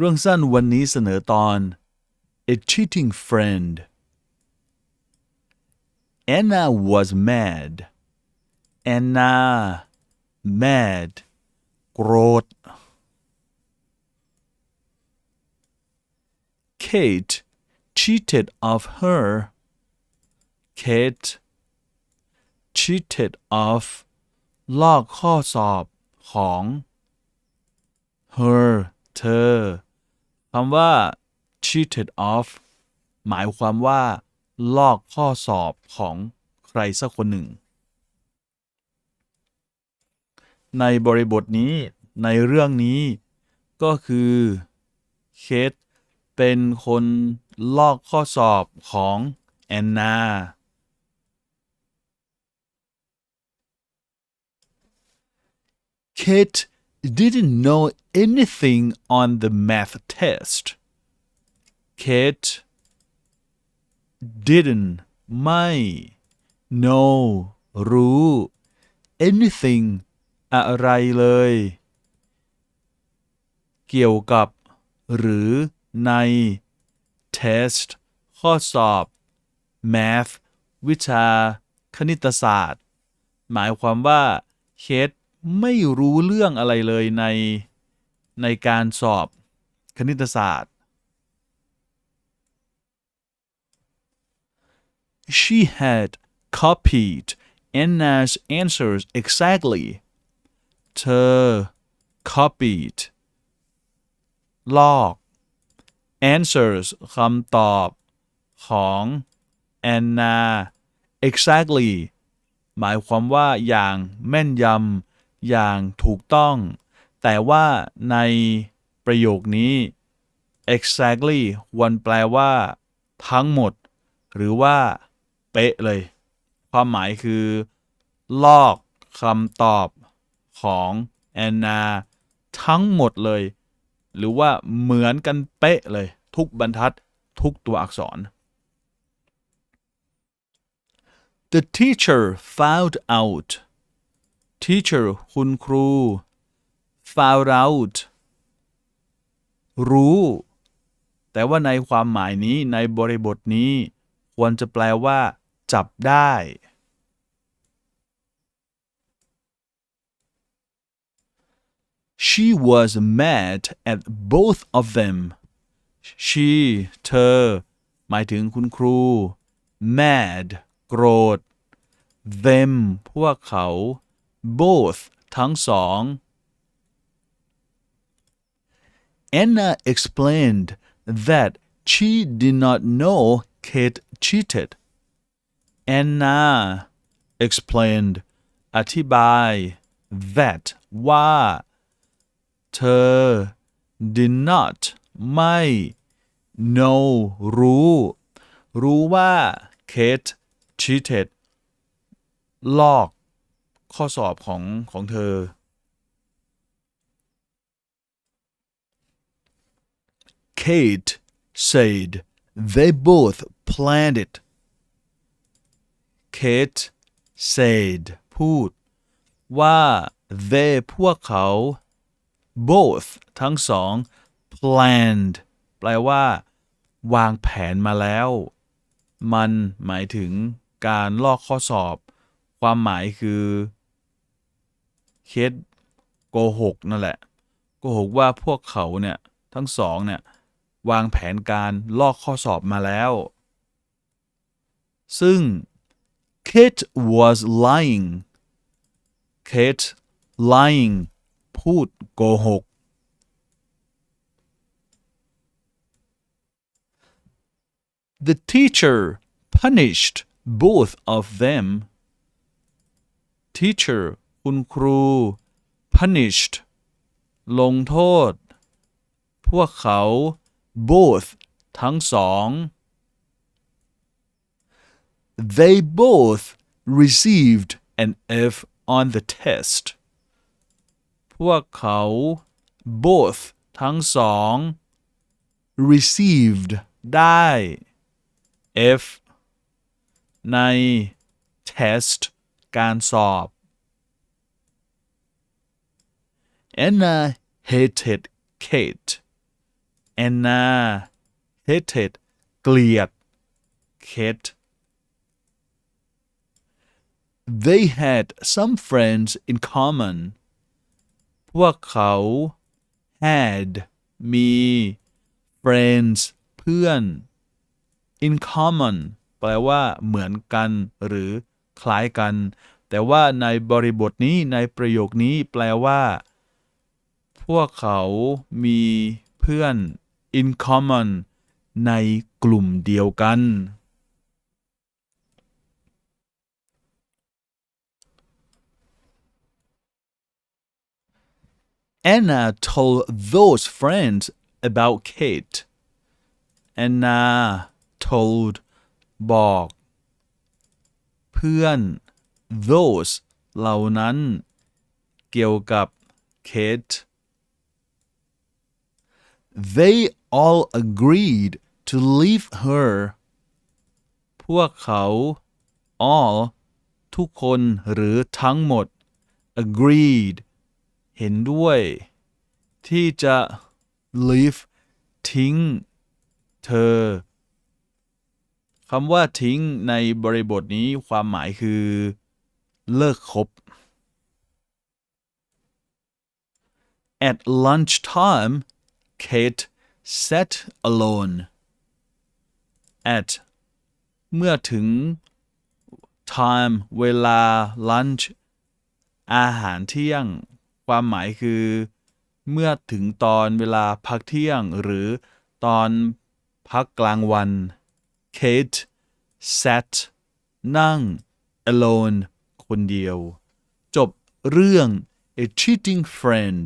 เรื่องสั้นวันนี้เสนอตอน A cheating friend Anna was mad Anna mad โกรธ Kate cheated of her Kate cheated of ลอกข้อสอบของ her เธอำว่า cheated off หมายความว่า ลอกข้อสอบของใครสักคนหนึ่ง ในบริบทนี้ในเรื่องนี้ก็คือเคทเป็นคนลอกข้อสอบของแอนนา Kate didn't know anything on the math test. Kate didn't ไม่ know รู้ anything อะไรเลย เกี่ยวกับ หรือใน test ข้อสอบ math วิชา คณิตศาสตร์ หมายความว่าเคท ไม่รู้เรื่องอะไรเลยในในการสอบคณิตศาสตร์ She had copied Anna's answers exactly เธอ copied ลอก answers คำตอบของ Anna exactly หมายความว่าอย่างแม่นยำ อย่างถูกต้อง แต่ว่าในประโยคนี้ exactly วันแปลว่า ทั้งหมด หรือว่า เป๊ะเลย ความหมายคือ ลอกคำตอบของแอนนาทั้งหมดเลย หรือว่าเหมือนกันเป๊ะเลย ทุกบรรทัดทุกตัวอักษร The teacher found out teacher คุณครู found out รู้ แต่ว่าในความหมายนี้ในบริบทนี้ ควรจะแปลว่า จับได้ She was mad at both of them she เธอ หมายถึงคุณครู mad โกรธ them พวกเขา both ทั้งสอง Anna explained that she did not know Kate cheated. Anna explained อธิบาย that ว่า เธอ did not ไม่ know รู้ รู้ว่า Kate cheated ลอก ข้อสอบของของเธอ Kate said they both planned it. Kate said พูด ว่า they พวกเขา both ทั้งสอง planned แปลว่า วางแผนมาแล้ว มันหมายถึงการลอกข้อสอบ ความหมายคือ เคสโกหกนั่นแหละโกหกว่าพวกเขาเนี่ยทั้งสองเนี่ยวางแผนการลอกข้อสอบมาแล้ว ซึ่ง Kate was lying Kate lying พูดโกหก The teacher punished both of them teacher คุณครู punished ลงโทษ พวกเขา both ทั้งสอง They both received an F on the test พวกเขา both ทั้งสอง received ได้ F ใน test การสอบ Anna hated Kate Anna hated เกลียด Kate They had some friends in common พวกเขา had มี friends เพื่อน in common แปลว่า เหมือนกัน หรือ คล้ายกัน แต่ว่าในบริบทนี้ในประโยคนี้แปลว่า พวกเขามีเพื่อน in common ในกลุ่มเดียวกัน Anna told those friends about Kate. Anna told บอก เพื่อน those เหล่านั้น เกี่ยวกับ Kate They all agreed to leave her พวกเขา all ทุกคนหรือทั้งหมด agreed เห็นด้วย ที่จะ leave ทิ้ง เธอคำว่าทิ้งในบริบทนี้ความหมายคือ เลิกคบ At lunchtime Kate sat alone at เมื่อถึง time เวลา lunch อาหารเที่ยง ความหมายคือ เมื่อถึงตอนเวลาพักเที่ยง หรือตอนพักกลางวัน Kate sat นั่ง alone คนเดียว จบเรื่อง a cheating friend